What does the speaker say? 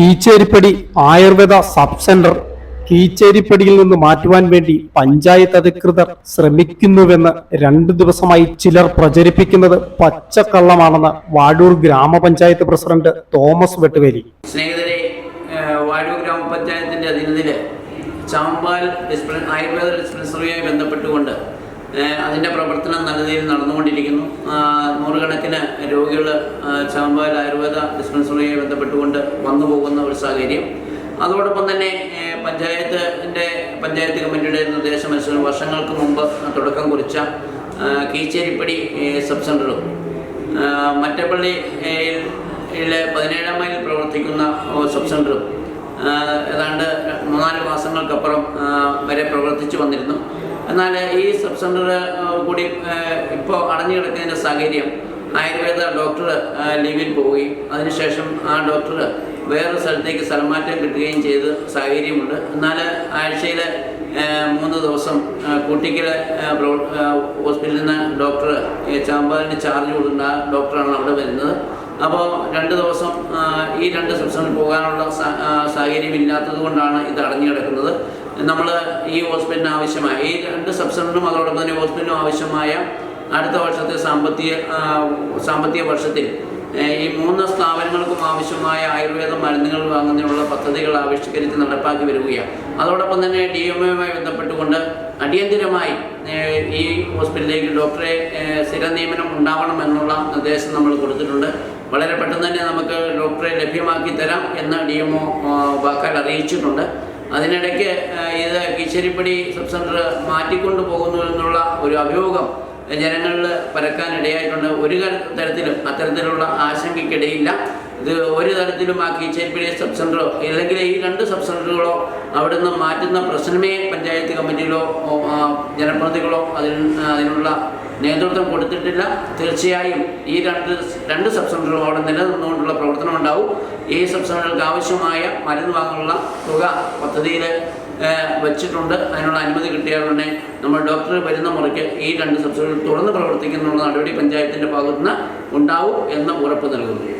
Keecheripady Ayurveda sub centre കീച്ചേരിപ്പടിയിൽ നിന്ന് മാറ്റുവാൻ വേണ്ടി പഞ്ചായത്ത് അധികൃതർ ശ്രമിക്കുന്നുവെന്ന് രണ്ടു ദിവസമായി ചിലർ പ്രചരിപ്പിക്കുന്നത് പച്ചക്കള്ളമാണെന്ന് വാഴൂർ ഗ്രാമപഞ്ചായത്ത് പ്രസിഡന്റ് തോമസ് വെട്ടുവേലി. സ്നേഹിതരെ വാഴൂർ ഗ്രാമപഞ്ചായത്തിന്റെ അധീനതയിൽ ചാമ്പാൽ ആയുർവേദ ഡിസ്പെൻസറിയുമായി ബന്ധപ്പെട്ടുകൊണ്ട് അതിന്റെ പ്രവർത്തനം നല്ല രീതിയിൽ നടന്നുകൊണ്ടിരിക്കുന്നു. നൂറുകണക്കിന് രോഗികൾ ചാമ്പാൽ ആയുർവേദ ഡിസ്പെൻസറിയുമായി ബന്ധപ്പെട്ടുകൊണ്ട് വന്നു പോകുന്ന ഒരു സാഹചര്യം. അതോടൊപ്പം തന്നെ പഞ്ചായത്തിന്റെ പഞ്ചായത്ത് കമ്മിറ്റിയുടെ നിർദ്ദേശമനുസരിച്ച് വർഷങ്ങൾക്ക് മുമ്പ് തുടക്കം കുറിച്ച കീച്ചേരിപ്പടി സബ് സെന്ററും മറ്റപ്പള്ളി ഏഹ് യിലെ പതിനേഴാം മൈലിൽ പ്രവർത്തിക്കുന്ന സബ് സെന്ററും ഏതാണ്ട് മൂന്നാൽ മാസങ്ങൾക്കപ്പുറം വരെ പ്രവർത്തിച്ചു വന്നിരുന്നു. എന്നാൽ ഈ സബ് സെന്റർ കൂടി ഇപ്പോൾ അടഞ്ഞു കിടക്കുന്നതിന്റെ സാഹചര്യം ആയുർവേദ ഡോക്ടർ ലീവിൽ പോവുകയും അതിനുശേഷം ആ ഡോക്ടർ വേറൊരു സ്ഥലത്തേക്ക് സ്ഥലമാറ്റം കിട്ടുകയും ചെയ്ത് സാഹചര്യമുണ്ട്. എന്നാൽ ആഴ്ചയിൽ മൂന്ന് ദിവസം കൂട്ടിക്കൽ ഹോസ്പിറ്റലിൽ നിന്ന് ഡോക്ടർ ചാമ്പാലിന് ചാർജ് കൊടുക്കുന്ന ഡോക്ടറാണ് അവിടെ വരുന്നത്. അപ്പോൾ രണ്ട് ദിവസം ഈ രണ്ട് സെക്ഷനിൽ പോകാനുള്ള സാഹചര്യം ഇല്ലാത്തത് കൊണ്ടാണ് ഇത് അടഞ്ഞു കിടക്കുന്നത്. നമ്മൾ ഈ ഹോസ്പിറ്റലിന് ആവശ്യമായ ഈ രണ്ട് സെക്ഷനിലും അതോടൊപ്പം തന്നെ ഹോസ്പിറ്റലിനും ആവശ്യമായ അടുത്ത വർഷത്തെ സാമ്പത്തിക സാമ്പത്തിക വർഷത്തിൽ ഈ മൂന്ന് സ്ഥാപനങ്ങൾക്കും ആവശ്യമായ ആയുർവേദ മരുന്നുകൾ വാങ്ങുന്നതിനുള്ള പദ്ധതികൾ ആവിഷ്കരിച്ച് നടപ്പാക്കി വരികയാണ്. അതോടൊപ്പം തന്നെ ഡി എം എയുമായി ബന്ധപ്പെട്ടുകൊണ്ട് അടിയന്തിരമായി ഈ ഹോസ്പിറ്റലിലേക്ക് ഡോക്ടറെ സ്ഥിരനിയമനം സ്ഥിര നിയമനം ഉണ്ടാവണമെന്നുള്ള നിർദ്ദേശം നമ്മൾ കൊടുത്തിട്ടുണ്ട്. വളരെ പെട്ടെന്ന് തന്നെ നമുക്ക് ഡോക്ടറെ ലഭ്യമാക്കി തരാം എന്ന് ഡി എം ഒ വാക്കാൽ അറിയിച്ചിട്ടുണ്ട്. അതിനിടയ്ക്ക് ഇത് കീശേരിപ്പടി സബ് സെന്റർ മാറ്റിക്കൊണ്ടു പോകുന്നു എന്നുള്ള ഒരു അഭിയോഗം ജനങ്ങളിൽ പരക്കാനിടയായിട്ടുണ്ട് ഒരു തരത്തിലും അത്തരത്തിലുള്ള ആശങ്കയ്ക്കിടയില്ല. ഇത് ഒരു തരത്തിലും ആ കീച്ചേരിപ്പടി സബ് സെന്ററോ അല്ലെങ്കിൽ ഈ രണ്ട് സബ് സെന്ററുകളോ അവിടുന്ന് മാറ്റുന്ന പ്രശ്നമേ പഞ്ചായത്ത് കമ്മിറ്റിയിലോ ഓ, ജനപ്രതിനിധികളോ അതിൽ അതിനുള്ള നേതൃത്വം കൊടുത്തിട്ടില്ല. തീർച്ചയായും ഈ രണ്ട് രണ്ട് സബ് അവിടെ നിലനിന്നുകൊണ്ടുള്ള പ്രവർത്തനം ഉണ്ടാവും ഈ സംസ്ഥാനങ്ങൾക്ക് ആവശ്യമായ മരുന്ന് വാങ്ങാനുള്ള തുക പദ്ധതിയിൽ വെച്ചിട്ടുണ്ട്. അതിനുള്ള അനുമതി കിട്ടിയാൽ തന്നെ നമ്മൾ ഡോക്ടർ വരുന്ന മുറയ്ക്ക് ഈ രണ്ട് സബ്സിഡികൾ തുറന്ന് പ്രവർത്തിക്കുന്നുള്ള നടപടി പഞ്ചായത്തിന്റെ ഭാഗത്തുനിന്ന് ഉണ്ടാവും എന്ന് ഉറപ്പ് നൽകുന്നു.